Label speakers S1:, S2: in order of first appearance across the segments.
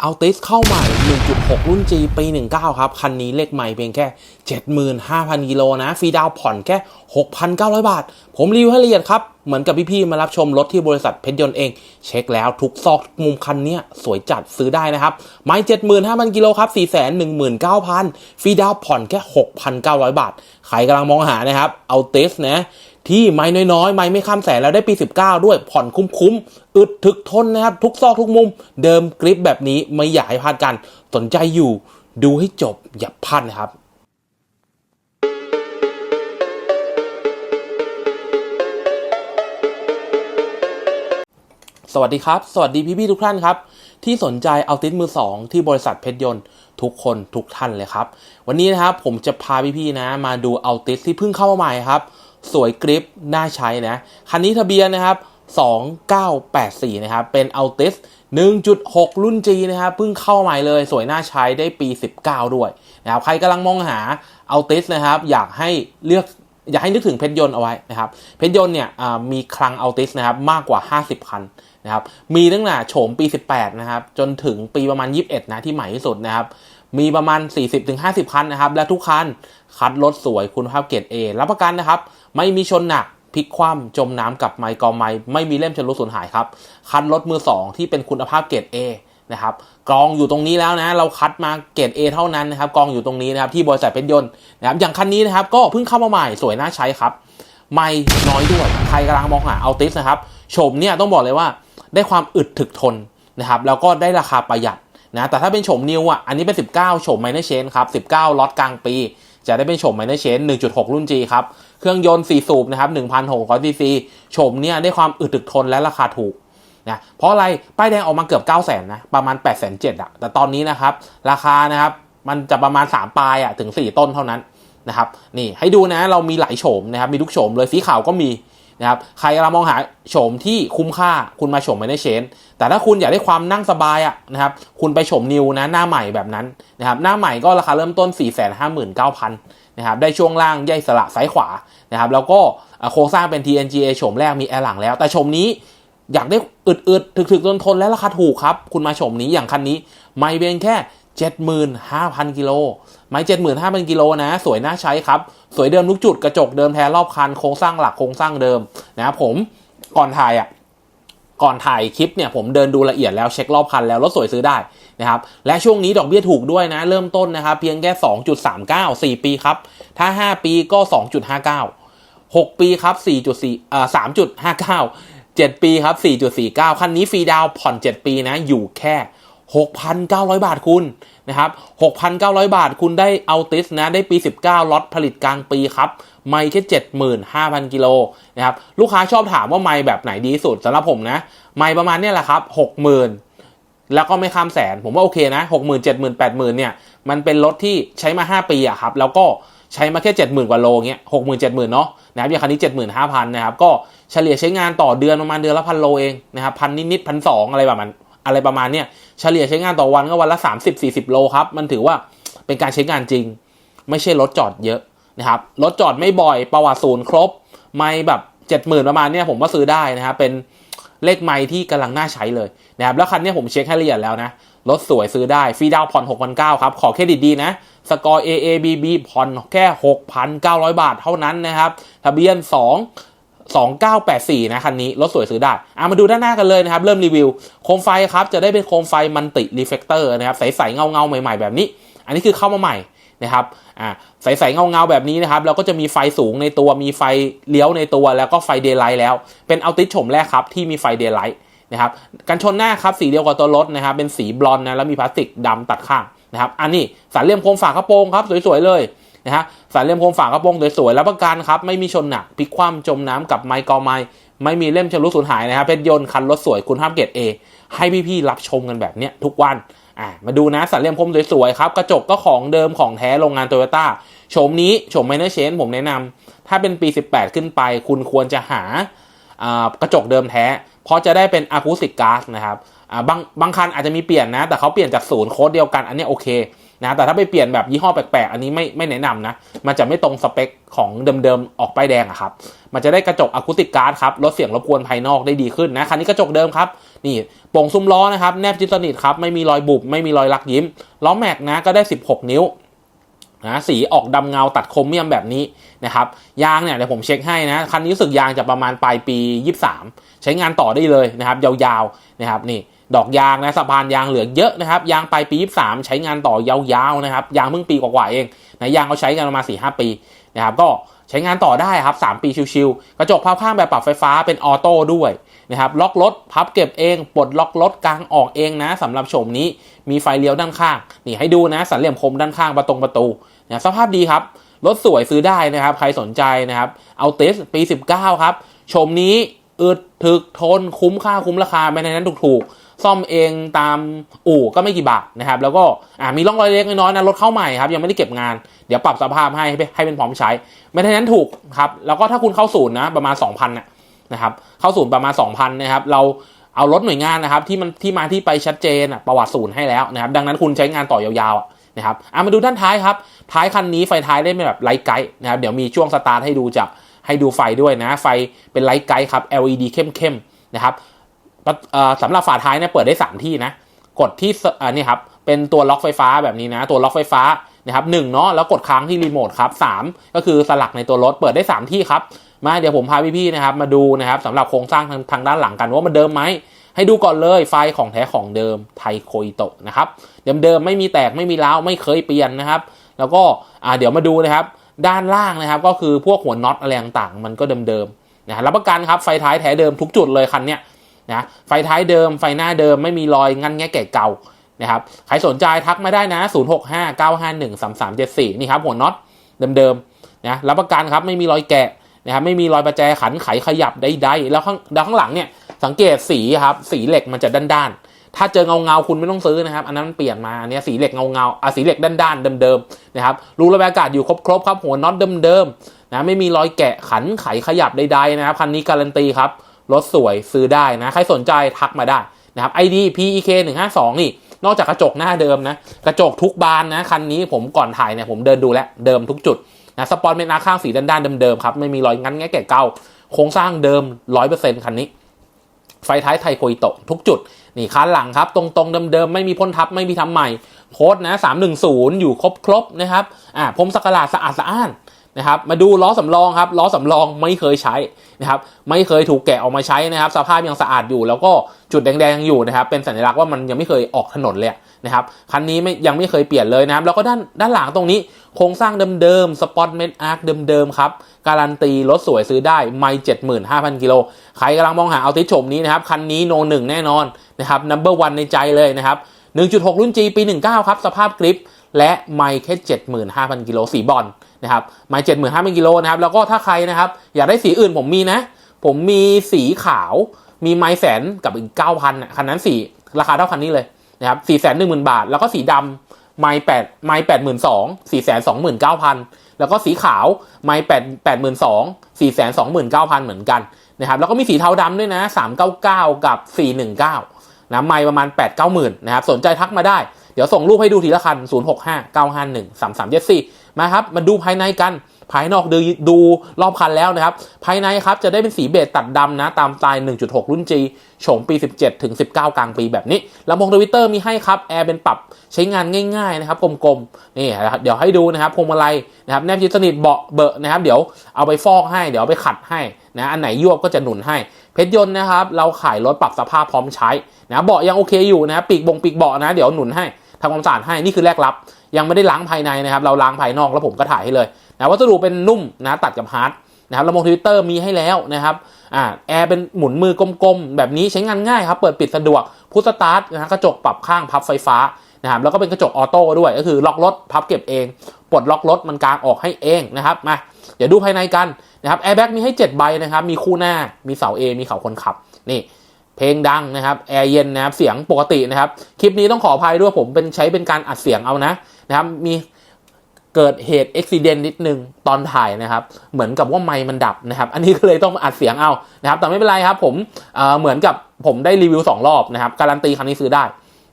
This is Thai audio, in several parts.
S1: เอาติสเข้าใหม่ 1.6 รุ่น G ปี 19 ครับ คันนี้เลขใหม่เพียงแค่ 75,000 กิโลนะ ฟรีดาวผ่อนแค่ 6,900 บาท ผมรีวิวให้ละเอียดครับ เหมือนกับพี่ๆมารับชมรถที่บริษัทเพชรยนต์เอง เช็คแล้วทุกซอกมุมคันเนี้ยสวยจัดซื้อได้นะครับ ไม่75,000กิโลครับ419,000ฟรีดาวน์ผ่อนแค่6,900บาท ใครกำลังมองหานะครับ เอาติสนะที่ไม่น้อยๆ ไม่ไม่ข้ามแสนแล้วได้ปี 19 ด้วยผ่อนคุ้มๆ อึดถึกทนนะครับ ทุกซอกทุกมุม เดิมกริปแบบนี้ไม่อยากให้พลาดกัน สนใจอยู่ ดูให้จบอย่าพลาดนะครับ สวัสดีครับ สวัสดีพี่ๆทุกท่านครับ ที่สนใจเอาติสมือ 2 ที่บริษัทเพชรยนต์ทุกคนทุกท่านเลยครับ วันนี้นะครับผมจะพาพี่ๆนะ มาดูเอาติสที่เพิ่งเข้ามาใหม่ครับ สวยกริปน่าใช้นะ คันนี้ทะเบียนนะครับ 2984 นะครับ เป็นเอาติส1.6 รุ่น G นะครับเพิ่งเข้าใหม่เลย สวยน่าใช้ได้ปี 19 ด้วยนะครับใครกำลังมองหาเอาติสนะครับ อยากให้เลือก อย่าให้นึกถึงเพชรยนต์เอาไว้นะครับ เพชรยนต์เนี่ยมีคลังอัลติสนะครับมากกว่า 50 คันนะครับ มีตั้งแต่โฉมปี 18 นะครับ จนถึงปีประมาณ 21 นะที่ใหม่ที่สุดนะครับ มีประมาณ 40-50 คันนะครับ และทุกคันคัดรถสวยคุณภาพเกรด A รับประกันนะครับ ไม่มีชนหนักพลิกคว่ำจมน้ำกับไมค์กอไมค์ไม่มีเล่มชนรุดสูญหายครับ คันรถมือ 2 ที่เป็นคุณภาพเกรด A นะครับกองอยู่ตรงนี้แล้วนะเราคัดมาเกรด A เท่านั้นนะครับกองอยู่ตรงนี้นะครับที่บริษัทเพชรยนต์นะครับอย่างคันนี้นะครับก็เพิ่งเข้ามาใหม่สวยน่าใช้ครับไม่น้อยด้วยใครกำลังมองหาเอาติสนะครับโฉมเนี่ยต้องบอกเลยว่าได้ความอึดถึกทนนะครับแล้วก็ได้ราคาประหยัดนะแต่ถ้าเป็นโฉมนิวอะอันนี้เป็น 19โฉมไมเนอร์เชนครับ 19ล็อตกลางปี จะได้เป็นโฉมไมเนอร์เชน1.6 รุ่น G ครับ เครื่องยนต์ 4 สูบนะครับ1,600ซีซีโฉมเนี่ยได้ความอึดถึกทนและราคาถูก นะเพราะอะไรป้ายแดงออกมาเกือบ 9 0 0 0 0นนะประมาณ8 7 0 0 0 อะแต่ตอนนี้นะครับ ราคานะครับมันจะประมาณ 3 ปลายอะถึง 4 ต้นเท่านั้นนะครับนี่ให้ดูนะเรามีหลายโฉมนะครับมีทุกโฉมเลยสีขาวก็มีนะครับใครกำลังมองหาโฉมที่คุ้มค่าคุณมาโฉมไม่ได้เชน แต่ถ้าคุณอยากได้ความนั่งสบายอะนะครับคุณไปโฉมนิวนะหน้าใหม่แบบนั้นนะครับหน้าใหม่ก็ราคาเริ่มต้น 4 5 9 0 0 0นะครับได้ช่วงล่างใยสละซ้ายขวานะครับแล้วก็โครงสร้างเป็น TNGA โฉมแรกมีแอร์หลังแล้ว แต่โฉมนี้ อยากได้อึดๆถึกๆทนทนและราคาถูกครับ คุณมาชมนี้อย่างคันนี้ ไม่เพียงแค่ 75,000 กิโล ไม่ 75,000 กิโลนะ สวยน่าใช้ครับ สวยเดิมทุกจุดกระจกเดิมแท้รอบคันโครงสร้างหลักโครงสร้างเดิมนะครับผมก่อนถ่ายอะก่อนถ่ายคลิปเนี่ยผมเดินดูละเอียดแล้วเช็ครอบคันแล้วรถสวยซื้อได้นะครับและช่วงนี้ดอกเบี้ยถูกด้วยนะ เริ่มต้นนะครับเพียงแค่ 2.39 4 ปีครับ ถ้า 5 ปีก็ 2.59 6 ปีครับ4.4อ่า3.59 7 ปีครับ 4.49 คันนี้ฟรีดาวผ่อน 7 ปีนะ อยู่แค่ 6,900 บาทคุณนะครับ 6,900 บาทคุณได้เอาติสนะ ได้ปี 19 ล็อตผลิตกลางปีครับ ไม่แค่ 75,000 กิโลนะครับ ลูกค้าชอบถามว่าไม่แบบไหนดีสุดสำหรับผมนะ ไม่ประมาณนี้แหละครับ 60,000แล้วก็ไม่ข้ามแสน ผมว่าโอเคนะ60,000 70,000 80,000เนี่ย มันเป็นรถที่ใช้มา5ปีอะครับ แล้วก็ ใช้มาแค่ 70,000 กว่าโลเงี้ย60,000 70,000เนาะนะครับอย่างคันนี้ 75,000นะครับก็เฉลี่ยใช้งานต่อเดือนประมาณเดือนละพันโลเองนะครับพันนิดๆพันสองอะไรประมาณอะไรประมาณเนี้ยเฉลี่ยใช้งานต่อวันก็วันละ 30-40 โลครับมันถือว่าเป็นการใช้งานจริง ไม่ใช่รถจอดเยอะนะครับรถจอดไม่บ่อยประวัติศูนย์ครบ ไม่แบบ70,000ประมาณเนี้ยผมว่าซื้อได้นะครับเป็นเลขไม้ที่กำลังน่าใช้เลยนะครับแล้วคันนี้ผมเช็คให้ละเอียดแล้วนะ รถสวยซื้อได้ฟรีดาวน์ผ่อน 6,900ครับ ขอเครดิตดีนะ สกอร์ AABB ผ่อนแค่ 6,900 บาทเท่านั้นนะครับ ทะเบียน 2 2984 นะคันนี้ รถสวยซื้อได้อะมาดูด้านหน้ากันเลยนะครับ เริ่มรีวิว โคมไฟครับ จะได้เป็นโคมไฟมันติรีเฟกเตอร์นะครับ ใส ๆ เงา ๆ ใหม่ ๆ แบบนี้ อันนี้คือเข้ามาใหม่นะครับ อ่า ใส ๆ เงา ๆ แบบนี้นะครับแล้วก็จะมีไฟสูงในตัว มีไฟเลี้ยวในตัว แล้วก็ไฟเดย์ไลท์แล้ว เป็นเอาติชมแรกครับที่มีไฟเดย์ไลท์ นะครับกันชนหน้าครับสีเดียวกับตัวรถนะครับเป็นสีบลอนนะแล้วมีพลาสติกดำตัดข้างนะครับอันนี้สันเหลี่ยมโคมฝากระโปรงครับสวยๆเลยนะฮะสันเหลี่ยมโคมฝากระโปรงสวยๆแล้วประกันครับไม่มีชนหนักพลิกคว่ำจมน้ำกับไมค์กอไมค์ไม่มีเล่มชำรุดสูญหายนะครับเพชรยนต์คันรถสวยคุณภาพเกรด A ให้พี่ๆรับชมกันแบบเนี้ยทุกวันอ่ามาดูนะสันเหลี่ยมคมสวยๆครับ กระจกก็ของเดิมของแท้โรงงานโตโยต้าโฉมนี้โฉมไมเนอร์เชนผมแนะนำถ้าเป็นปี 18 ขึ้นไป คุณควรจะหากระจกเดิมแท้ เพราะจะได้เป็นอะคูสติกก๊าซนะครับอ่าบางบางคันอาจจะมีเปลี่ยนนะ แต่เขาเปลี่ยนจากศูนย์โค้ดเดียวกันอันนี้โอเคนะแต่ถ้าไปเปลี่ยนแบบยี่ห้อแปลกๆ อันนี้ไม่ไม่แนะนำนะ มันจะไม่ตรงสเปคของเดิมๆ ออกป้ายแดงอะครับ มันจะได้กระจกอะคูติกการ์ดครับลดเสียงรบกวนภายนอกได้ดีขึ้นนะ คันนี้กระจกเดิมครับ นี่โป่งซุ้มล้อนะครับ แนบจิตสนิทครับ ไม่มีรอยบุบ ไม่มีรอยลักยิ้ม ล้อแม็กนะก็ได้ 16 นิ้ว นะสีออกดำเงาตัดคมเมียมแบบนี้นะครับยางเนี่ยเดี๋ยวผมเช็คให้นะคันนี้รู้สึกยางจะประมาณปลายปี 23 ใช้งานต่อได้เลยนะครับ ยาวๆนะครับนี่ดอกยางนะสะพานยางเหลือเยอะนะครับยางปลายปี 23 ใช้งานต่อยาวๆนะครับยางเพิ่งปีกว่าๆเองนะยางเขาใช้กันประมาณ4-5 ปีนะครับก็ ใช้งานต่อได้ครับ 3 ปีชิวๆกระจกพับข้างแบบปรับไฟฟ้าเป็นออโต้ด้วยนะครับล็อกรถพับเก็บเองปลดล็อกรถกลางออกเองนะสำหรับโฉมนี้มีไฟเลี้ยวด้านข้างนี่ให้ดูนะสันเหลี่ยมคมด้านข้างประตรงประตูนะสภาพดีครับรถสวยซื้อได้นะครับ ใครสนใจนะครับเอาเตสปี 19 ครับโฉมนี้อึดถึกทนคุ้มค่าคุ้มราคาไม่ในนั้นถูกๆ ซ่อมเองตามอู่ก็ไม่กี่บาทนะครับ แล้วก็อ่ามีร่องรอยเล็กน้อยๆนะรถเข้าใหม่ครับยังไม่ได้เก็บงานเดี๋ยวปรับสภาพให้ให้เป็นพร้อมใช้ ไม่ในนั้นถูกครับแล้วก็ถ้าคุณเข้าศูนย์นะประมาณ 2,000นะนะครับเข้าศูนย์ประมาณ 2,000นะครับเราเอารถหน่วยงานนะครับที่มันที่มาที่ไปชัดเจนประวัติศูนย์ให้แล้วนะครับดังนั้นคุณใช้งานต่อยาวๆนะครับอะมาดูด้านท้ายครับท้ายคันนี้ไฟท้ายได้เป็นแบบไลท์ไกด์นะครับเดี๋ยวมีช่วงสตาร์ทให้ดูจะให้ดูไฟด้วยนะไฟเป็นไลท์ไกด์ครับ LED เข้มๆนะครับ สำหรับฝาท้ายเนี่ยเปิดได้ 3 ที่นะ กดที่อ่านี่ครับเป็นตัวล็อกไฟฟ้าแบบนี้นะ ตัวล็อกไฟฟ้านะครับหนึ่งเนาะแล้วกดค้างที่รีโมทครับสามก็คือสลักในตัวรถเปิดได้ 3 ที่ครับมาเดี๋ยวผมพาพี่ๆนะครับมาดูนะครับสำหรับโครงสร้างทางทางด้านหลังกันว่ามันเดิมไหมให้ดูก่อนเลยไฟของแท้ของเดิมไทโคอิโตะนะครับเดิมๆไม่มีแตกไม่มีร้าวไม่เคยเปลี่ยนนะครับ แล้วก็เดี๋ยวมาดูนะครับ ด้านล่างนะครับก็คือพวกหัวน็อตอะไรต่างๆมันก็เดิมๆนะรับประกันครับไฟท้ายแท้เดิมทุกจุดเลยคันเนี้ย นะไฟท้ายเดิมไฟหน้าเดิมไม่มีรอยงันแงะแก่เก่านะครับใครสนใจทักมาได้นะ 0659513374 นี่ครับหัวน็อตเดิมๆนะรับประกันครับไม่มีรอยแกะนะครับไม่มีรอยประแจขันไขขยับใดๆแล้วข้างด้านข้างหลังเนี่ยสังเกตสีครับสีเหล็กมันจะด้านๆ ถ้าเจอเงาเงาคุณไม่ต้องซื้อนะครับ อันนั้นมันเปลี่ยนมาเนี่ยสีเหล็กเงาเงาอะสีเหล็กด้านๆเดิมๆนะครับรูระบายอากาศอยู่ครบๆครับหัวน็อตเดิมๆนะไม่มีรอยแกะขันไขขยับใดๆนะครับคันนี้การันตีครับ รถสวยซื้อได้นะ ใครสนใจทักมาได้นะครับ ID PEK 152นี่นอกจากกระจกหน้าเดิมนะ กระจกทุกบานนะ คันนี้ผมก่อนถ่ายเนี่ยผมเดินดูแลเดิมทุกจุดนะสปอนเป็นอาข้างสีด้านๆเดิมๆครับ ไม่มีรอยงั้นแงะแก่เก่าโครงสร้างเดิม 100%คันนี้ ไฟท้ายไทโคอิโตะทุกจุด นี่คันหลังครับ ตรงๆเดิมๆไม่มีพ่นทับไม่มีทำใหม่ โค้ดนะ310 อยู่ครบๆนะครับอ่าผมสักการะสะอาดสะอ้าน นะครับมาดูล้อสำรองครับล้อสำรองไม่เคยใช้นะครับไม่เคยถูกแกะออกมาใช้นะครับ สภาพยังสะอาดอยู่ แล้วก็จุดแดงๆอยู่นะครับ เป็นสัญลักษณ์ว่ามันยังไม่เคยออกถนนเลยนะครับคันนี้ไม่ยังไม่เคยเปลี่ยนเลยนะครับ แล้วก็ด้านด้านหลังตรงนี้ โครงสร้างเดิมๆสปอตเมนอาร์คเดิมๆครับ การันตีรถสวยซื้อได้ไม่เจ็ดหมื่นห้าพันกิโลใครกำลังมองหาเอาติชมนี้นะครับคันนี้โนหนึ่งแน่นอนนะครับนัมเบอร์วันในใจเลยนะครับ1.6 รุ่น G ปี 19 ครับ สภาพกริป และไม่แค่ 75,000 กิโลสีบอล นะครับไม้เจ็ดหมื่นห้าพันกิโลนะครับ แล้วก็ถ้าใครนะครับ อยากได้สีอื่นผมมีนะ ผมมีสีขาวมีไม้แสนกับอีกเก้าพันคันนั้นสีราคาเท่าคันนี้เลยนะครับสี่แสนหนึ่งหมื่นบาท แล้วก็สีดำไม้แปดไม้แปดหมื่นสองสี่แสนสองหมื่นเก้าพันแล้วก็สีขาวไม้แปดแปดหมื่นสองสี่แสนสองหมื่นเก้าพันเหมือนกันนะครับแล้วก็มีสีเทาดำด้วยนะสามเก้าเก้ากับสี่หนึ่งเก้านะไม้ประมาณแปดเก้าหมื่นนะครับสนใจทักมาได้ เดี๋ยวส่งรูปให้ดูทีละคันศูนย์หกห้าเก้าห้าหนึ่งสามสามเจ็ดสี่ มาครับมาดูภายในกันภายนอกดูดูรอบคันแล้วนะครับ ภายในครับจะได้เป็นสีเบจตัดดำนะ ตามสไตล์ 1.6 รุ่น G โฉมปี 17 ถึง 19 กลางปีแบบนี้ลำโพงทวิตเตอร์มีให้ครับ แอร์เป็นปรับใช้งานง่ายๆนะครับ กลมๆ นี่เดี๋ยวให้ดูนะครับพวงมาลัยนะครับแนบยึดสนิทเบาะเบอะนะครับ เดี๋ยวเอาไปฟอกให้ เดี๋ยวไปขัดให้นะอันไหนยวบก็จะหนุนให้ เพชรยนต์นะครับ เราขายรถปรับสภาพพร้อมใช้นะเบาะยังโอเคอยู่นะปีกบงปีกเบาะนะ เดี๋ยวหนุนให้ทำความสะอาดให้นี่คือแรกรับ ยังไม่ได้ล้างภายในนะครับ เราล้างภายนอกแล้วผมก็ถ่ายให้เลยนะวัสดุเป็นนุ่มนะตัดกับฮาร์ดนะครับลำโพงทวิตเตอร์มีให้แล้วนะครับอ่าแอร์เป็นหมุนมือกลมๆ แบบนี้ใช้งานง่ายครับ เปิดปิดสะดวกพุทสตาร์ทนะกระจกปรับข้างพับไฟฟ้านะครับแล้วก็เป็นกระจกออโต้ด้วย ก็คือล็อกรถพับเก็บเอง ปลดล็อกรถมันกางออกให้เองนะครับมาเดี๋ยวดูภายในกันนะครับแอร์แบ็กมีให้ 7 ใบนะครับ มีคู่หน้ามีเสา A มีเสาคนขับนี่เพลงดังนะครับแอร์เย็นนะครับเสียงปกตินะครับ คลิปนี้ต้องขออภัยด้วยผมเป็นใช้เป็นการอัดเสียงเอานะ นะครับมีเกิดเหตุอุบิเหตุนิดนึงตอนถ่ายนะครับ เหมือนกับว่าไมค์มันดับนะครับ อันนี้ก็เลยต้องอัดเสียงเอานะครับ แต่ไม่เป็นไรครับ ผมเเหมือนกับผมได้รีวิว 2 รอบนะครับ การันตีคันนี้ซื้อได้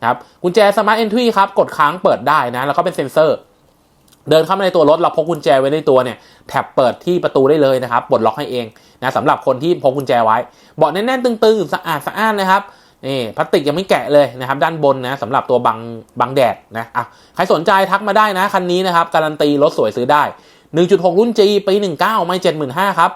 S1: นะครับกุญแจสมาร์ทเอนทรีครับ กดค้างเปิดได้นะ แล้วก็เป็นเซ็นเซอร์ เดินเข้ามาในตัวรถเราพกกุญแจไว้ในตัวเนี่ยแท็บเปิดที่ประตูได้เลยนะครับปลดล็อกให้เองนะสำหรับคนที่พกกุญแจไว้เบาะแน่นๆตึงๆสะอาดสะอ้านนะครับ นี่พลาสติกยังไม่แกะเลยนะครับด้านบนนะสำหรับตัวบังบังแดดนะอะใครสนใจทักมาได้นะ คันนี้นะครับ การันตีรถสวยซื้อได้ 1.6 รุ่น G ปี 19 ไม่ 75,000ครับ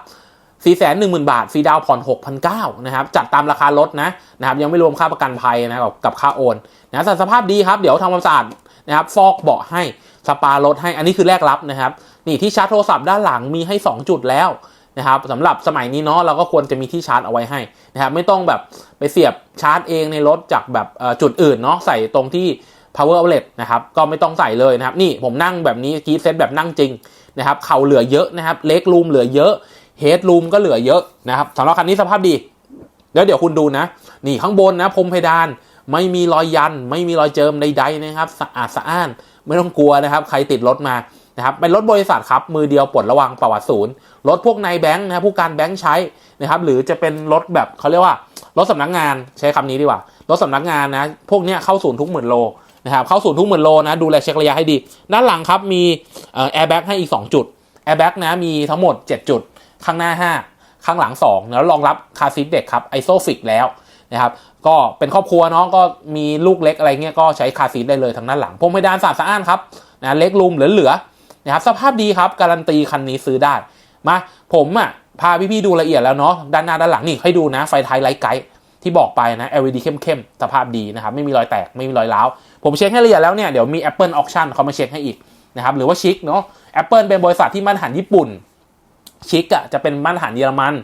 S1: 410,000 บาทฟรีดาวผ่อน 6,900นะครับจัดตามราคารถนะนะครับยังไม่รวมค่าประกันภัยนะครับกับค่าโอนนะสภาพดีครับ เดี๋ยวทำความสะอาดนะครับฟอกเบาะให้สปารถให้อันนี้คือแรกรับนะครับนี่ที่ชาร์จโทรศัพท์ด้านหลังมีให้ 2 จุดแล้ว นะครับสำหรับสมัยนี้เนาะเราก็ควรจะมีที่ชาร์จเอาไว้ให้นะครับไม่ต้องแบบไปเสียบชาร์จเองในรถจากแบบจุดอื่นเนาะใส่ตรงที่ power outlet นะครับก็ไม่ต้องใส่เลยนะครับนี่ผมนั่งแบบนี้กีเซตแบบนั่งจริงนะครับเข่าเหลือเยอะนะครับเล็กรูมเหลือเยอะเฮดรูมก็เหลือเยอะนะครับสำหรับคันนี้สภาพดี แล้วเดี๋ยวคุณดูนะ นี่ข้างบนนะพรมเพดานไม่มีรอยยัน ไม่มีรอยเจิมใดๆนะครับ สะอาดสะอ้าน ไม่ต้องกลัวนะครับ ใครติดรถมา นะครับเป็นรถบริษัทครับมือเดียวปลดระวังประวัติศูนย์รถพวกนายแบงค์นะผู้การแบงค์ใช้นะครับหรือจะเป็นรถแบบเขาเรียกว่ารถสำนักงานใช้คำนี้ดีกว่ารถสำนักงานนะพวกเนี้ยเข้าศูนย์ทุกหมื่นโลนะครับเข้าศูนย์ทุกหมื่นโลนะดูแลเช็คระยะให้ดี ด้านหลังครับมีแอร์แบ็กให้อีก 2 จุดแอร์แบ็กนะมีทั้งหมด 7 จุด ข้างหน้า 5 ข้างหลัง 2 แล้วรองรับคาซีทเด็กครับไอโซฟิกแล้วนะครับก็เป็นครอบครัวเนาะก็มีลูกเล็กอะไรเงี้ยก็ใช้คาซีทได้เลยทางด้านหลังพรมเพดานสะอาดสะอ้านครับนะเล็กรูมเหลือ นะครับสภาพดีครับการันตีคันนี้ซื้อได้มาผมอะพาพี่ๆดูละเอียดแล้วเนาะด้านหน้าด้านหลังนี่ให้ดูนะไฟท้ายไลท์ไกด์ที่บอกไปนะ LED เข้มๆสภาพดีนะครับไม่มีรอยแตกไม่มีรอยร้าวผมเช็คให้ละเอียดแล้วเนี่ยเดี๋ยวมี Apple Auction เขามาเช็คให้อีกนะครับหรือว่าชิคเนาะ Apple เป็นบริษัทที่มาตรฐานญี่ปุ่นชิคอะจะเป็นมาตรฐานเยอรมัน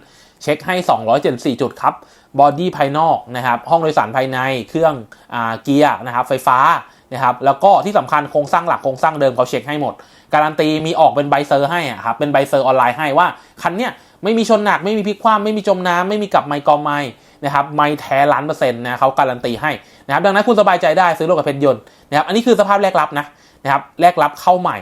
S1: เช็คให้ 274 จุดครับบอดี้ภายนอกนะครับห้องโดยสารภายในเครื่องอเกียร์นะครับไฟฟ้า นะครับแล้วก็ที่สำคัญโครงสร้างหลักโครงสร้างเดิมเขาเช็คให้หมด การันตีมีออกเป็นใบเซอร์ให้อะครับเป็นใบเซอร์ออนไลน์ให้ว่าคันเนี้ยไม่มีชนหนักไม่มีพลิกคว่ำไม่มีจมน้ำไม่มีกลับไมกอไมค์นะครับไม่แท้ล้านเปอร์เซ็นต์นะเขาการันตีให้นะครับดังนั้นคุณสบายใจได้ซื้อรถกับเพชรยนต์นะครับอันนี้คือสภาพแรกรับนะนะครับแรกรับเข้าใหม่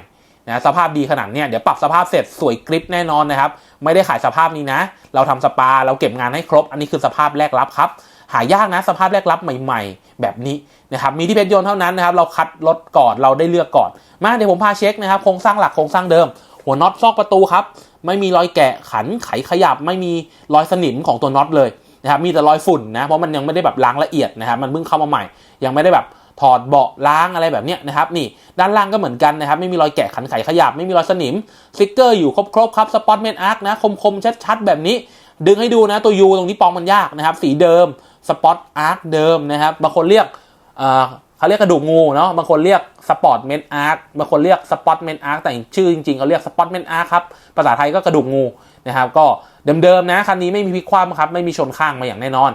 S1: นะสภาพดีขนาดเนี้ยเดี๋ยวปรับสภาพเสร็จสวยกริปแน่นอนนะครับไม่ได้ขายสภาพนี้นะ เราทำสปาเราเก็บงานให้ครบ อันนี้คือสภาพแรกรับครับ หายากนะสภาพแรกรับใหม่ๆ แบบนี้นะครับมีที่เพชรยนต์เท่านั้นนะครับเราคัดรถก่อนเราได้เลือกก่อน มาเดี๋ยวผมพาเช็คนะครับโครงสร้างหลักโครงสร้างเดิม หัวน็อตซอกประตูครับไม่มีรอยแกะขันไขขยับ ไม่มีรอยสนิมของตัวน็อตเลยนะครับมีแต่รอยฝุ่นนะเพราะมันยังไม่ได้แบบล้างละเอียดนะครับมันเพิ่งเข้ามาใหม่ ยังไม่ได้แบบถอดเบาะล้างอะไรแบบนี้นะครับนี่ด้านล่างก็เหมือนกันนะครับ ไม่มีรอยแกะขันไขขยับ ไม่มีรอยสนิมสติกเกอร์อยู่ครบๆครับสปอตเมนอาร์คนะคมๆชัดๆแบบนี้ ดึงให้ดูนะตัวยูตรงนี้ปองมันยากนะครับ สีเดิม สปอตอาร์คเดิมนะครับ บางคนเรียกเขาเรียกกระดูกงูเนาะบางคนเรียกสปอร์ตเมนอาร์คบางคนเรียกสปอตเมนอาร์คแต่ชื่อจริงๆเขาเรียกสปอตเมนอาร์คครับภาษาไทยก็กระดูกงูนะครับก็เดิมๆนะคันนี้ไม่มีพลิกคว่ำครับไม่มีชนข้างมาอย่างแน่นอน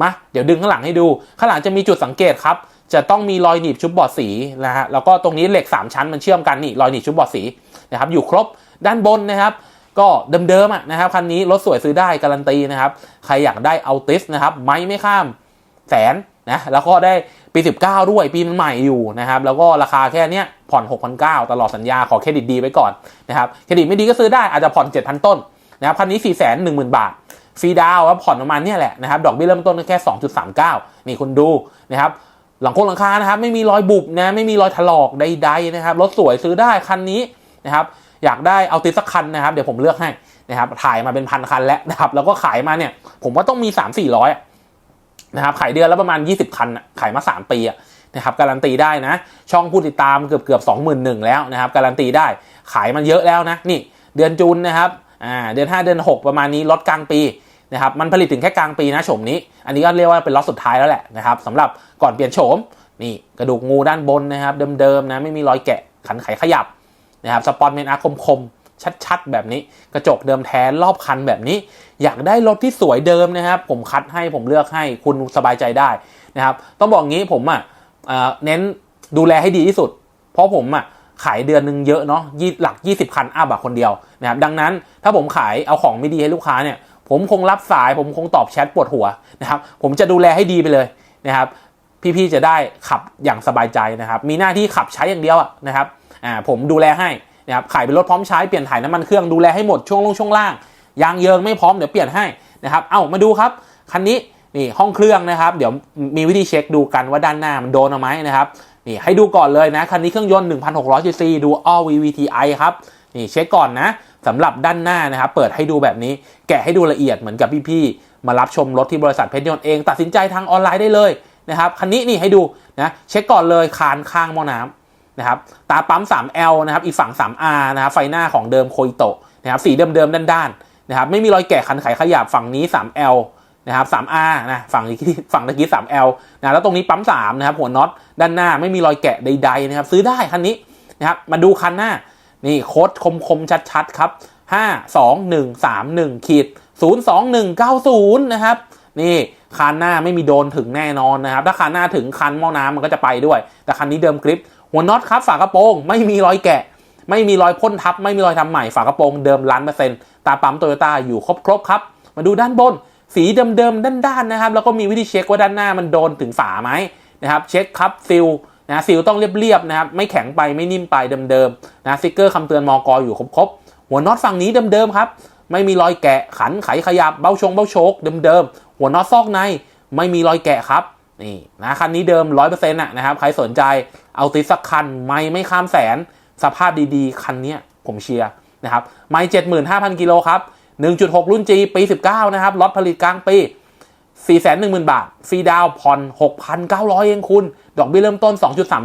S1: มาเดี๋ยวดึงข้างหลังให้ดูข้างหลังจะมีจุดสังเกตครับจะต้องมีรอยหนีบชุบบอดสีนะฮะแล้วก็ตรงนี้เหล็ก 3 ชั้นมันเชื่อมกันนี่รอยหนีบชุบบอดสีนะครับอยู่ครบด้านบนนะครับ ก็เดิมๆอะนะครับคันนี้รถสวยซื้อได้การันตีนะครับ ใครอยากได้เอาติสนะครับไม่ไม่ข้ามแสนนะแล้วก็ได้ปี 19 ด้วยปีมันใหม่อยู่นะครับ แล้วก็ราคาแค่เนี้ยผ่อน 6,900 ตลอดสัญญาขอเครดิตดีไว้ก่อนนะครับเครดิตไม่ดีก็ซื้อได้อาจจะผ่อน 7,000 ต้นนะครับคันนี้ 410,000 บาทฟรีดาวน์ผ่อนประมาณเนี้ยแหละนะครับดอกเบี้ยเริ่มต้นแค่ 2.39 นี่คุณดูนะครับหลังโครงหลังคานะครับไม่มีรอยบุบนะไม่มีรอยถลอกใดๆนะครับรถสวยซื้อได้คันนี้นะครับ อยากได้เอาติดสักคันนะครับ เดี๋ยวผมเลือกให้นะครับ ถ่ายมาเป็นพันคันแล้วนะครับ แล้วก็ขายมาเนี่ย ผมว่าต้องมี3 4 0 0นะครับขายเดือนละประมาณ 20 คันขายมา 3 ปีนะครับการันตีได้นะ ช่องผู้ติดตามเกือบเกือบสองหมื่นหนึ่งแล้วนะครับ การันตีได้ขายมันเยอะแล้วนะนี่ เดือนจูนนะครับอ่าเดือน 5 เดือน 6 ประมาณนี้ลดกลางปีนะครับมันผลิตถึงแค่กลางปีนะโฉมนี้ อันนี้ก็เรียกว่าเป็นล็อตสุดท้ายแล้วแหละนะครับสำหรับก่อนเปลี่ยนโฉมนี่กระดูกงูด้านบนนะครับ เดิมๆนะไม่มีรอยแกะขันไขขยับ นะครับสปอนเมนอาร์คมชัดๆ แบบนี้กระจกเดิมแท้รอบคันแบบนี้ อยากได้รถที่สวยเดิมนะครับ ผมคัดให้ผมเลือกให้คุณสบายใจได้นะครับ ต้องบอกงี้ผมอะเน้นดูแลให้ดีที่สุด เพราะผมอะขายเดือนหนึ่งเยอะเนาะหลัก 20 คันอาบะคนเดียวนะครับดังนั้นถ้าผมขายเอาของไม่ดีให้ลูกค้าเนี่ย ผมคงรับสาย ผมคงตอบแชทปวดหัวนะครับ ผมจะดูแลให้ดีไปเลยนะครับ พี่ๆจะได้ขับอย่างสบายใจนะครับ มีหน้าที่ขับใช้อย่างเดียวนะครับ อ่าผมดูแลให้นะครับขายเป็นรถพร้อมใช้เปลี่ยนถ่ายน้ำมันเครื่องดูแลให้หมดช่วงลงช่วงล่างยางเยิงไม่พร้อมเดี๋ยวเปลี่ยนให้นะครับเอ้ามาดูครับคันนี้นี่ห้องเครื่องนะครับ เดี๋ยวมีวิธีเช็คดูกันว่าด้านหน้ามันโดนเอาไหมนะครับนี่ให้ดูก่อนเลยนะคันนี้เครื่องยนต์ 1,600 cc ดู all VVTi ครับนี่เช็คก่อนนะสำหรับด้านหน้านะครับเปิดให้ดูแบบนี้แกะให้ดูละเอียดเหมือนกับพี่ๆมารับชมรถที่บริษัทเพชรยนต์เองตัดสินใจทางออนไลน์ได้เลยนะครับคันนี้นี่ให้ดูนะเช็คก่อนเลยคานข้างหม้อน้ำ นะครับตาปั๊ม 3L นะครับอีกฝั่ง 3R นะครับไฟหน้าของเดิมโคยโตะนะครับสีเดิมๆด้านๆนะครับไม่มีรอยแกะคันไขขยับฝั่งนี้ 3L นะครับ 3R นะฝั่งนี้ฝั่งตะกี้ 3L นะแล้วตรงนี้ปั๊ม 3 นะครับ หัวน็อตด้านหน้าไม่มีรอยแกะใดๆนะครับ ซื้อได้คันนี้นะครับมาดูคันหน้า นี่โค้ดคมๆ ชัดๆ ครับ 5 2 1 3 1ขีด0 2 1 9 0 นะครับ นี่คันหน้าไม่มีโดนถึงแน่นอนนะครับ ถ้าคันหน้าถึงคันหม้อน้ำมันก็จะไปด้วย แต่คันนี้เดิมกริป หัวน็อตครับฝากระโปรงไม่มีรอยแกะ ไม่มีรอยพ่นทับ ไม่มีรอยทำใหม่ฝากระโปรงเดิมล้านเปอร์เซ็นต์ตาปั๊มโตโยต้าอยู่ครบๆครับ มาดูด้านบน สีเดิมๆด้านๆนะครับ แล้วก็มีวิธีเช็คว่าด้านหน้ามันโดนถึงฝาไหมนะครับเช็คครับซิลนะซิลต้องเรียบๆนะครับไม่แข็งไปไม่นิ่มไปเดิมๆนะสติกเกอร์คำเตือนมอกออยู่ครบๆหัวน็อตฝั่งนี้เดิมๆครับไม่มีรอยแกะขันไขขยับเบ้าชงเบ้าโชกเดิมๆหัวน็อตซอกในไม่มีรอยแกะครับ นี่นะคันนี้เดิม 100%อะนะครับ ใครสนใจเอาติดสักคัน ไม่ไม่ข้ามแสน สภาพดีๆ คันนี้ผมเชียร์นะครับ ไม่ 75,000 กิโลครับ 1.6 รุ่น G ปี 19 นะครับล็อตผลิตกลางปี 410,000 บาท ฟรีดาวผ่อน 6,900 เองคุณ ดอกเบี้ยเริ่มต้น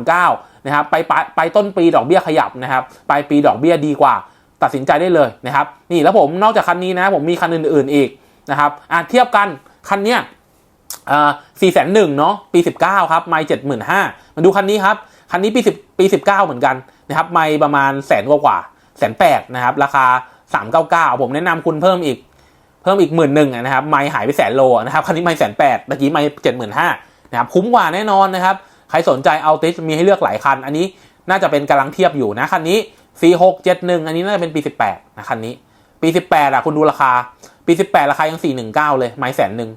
S1: 2.39 นะครับ ไปไปไปต้นปีดอกเบี้ยขยับนะครับ ปลายปีดอกเบี้ยดีกว่า ตัดสินใจได้เลยนะครับ นี่แล้วผมนอกจากคันนี้นะ ผมมีคันอื่น ๆ อีกนะครับอะเทียบกันคันเนี้ย อ่า4 0 0 0เนาะปี19ครับไม่75,000มาดูคันนี้ครับ คันนี้ปี10ปี19เหมือนกันนะครับไม่ประมาณแสนกว่ากว่าแสนแปดนะครับ ราคา399ผมแนะนำคุณเพิ่มอีกเพิ่มอีกหมื่นหนึ่งนะครับ ไม่หายไปแสนโลนะครับคันนี้ไม่แสนแปดเมื่อกี้ไม่เจ็ดหมื่นห้านะครับคุ้มกว่าแน่นอนนะครับ ใครสนใจเอาติสมีให้เลือกหลายคัน อันนี้น่าจะเป็นกำลังเทียบอยู่นะคันนี้ C6 71อันนี้น่าจะเป็นปี18นะคันนี้ ปี18อะคุณดูราคา ปี18ราคายัง419เลย ไม่แสนหนึ่ง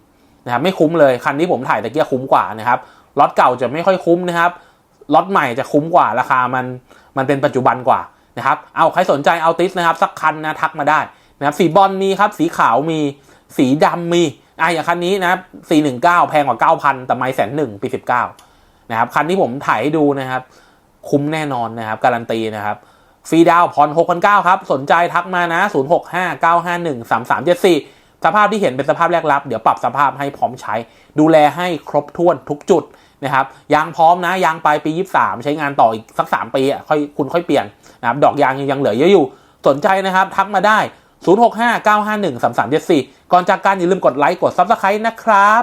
S1: นะครับไม่คุ้มเลยคันที่ผมถ่ายตะเกียคุ้มกว่านะครับล็อตเก่าจะไม่ค่อยคุ้มนะครับล็อตใหม่จะคุ้มกว่าราคามันมันเป็นปัจจุบันกว่านะครับเอาใครสนใจเอาติสนะครับสักคันนะทักมาได้นะครับสีบอลมีครับสีขาวมีสีดำมีอะอย่างคันนี้นะครับ419 แพงกว่า 9,000 แต่ไม่แสนหนึ่งปี 19 นะครับ คันที่ผมถ่ายให้ดูนะครับ คุ้มแน่นอนนะครับ การันตีนะครับ ฟรีดาวน์ผ่อน6,900 ครับ สนใจทักมานะ 0659513374 สภาพที่เห็นเป็นสภาพแรกรับ เดี๋ยวปรับสภาพให้พร้อมใช้ ดูแลให้ครบถ้วนทุกจุดนะครับยางพร้อมนะยางปลายปี 23 ใช้งานต่ออีกสัก 3 ปีอะค่อยคุณค่อยเปลี่ยนนะครับดอกยางยังเหลือเยอะอยู่ สนใจนะครับ ทักมาได้ 0659513374 ก่อนจากการอย่าลืมกดไลค์กด Subscribe นะครับ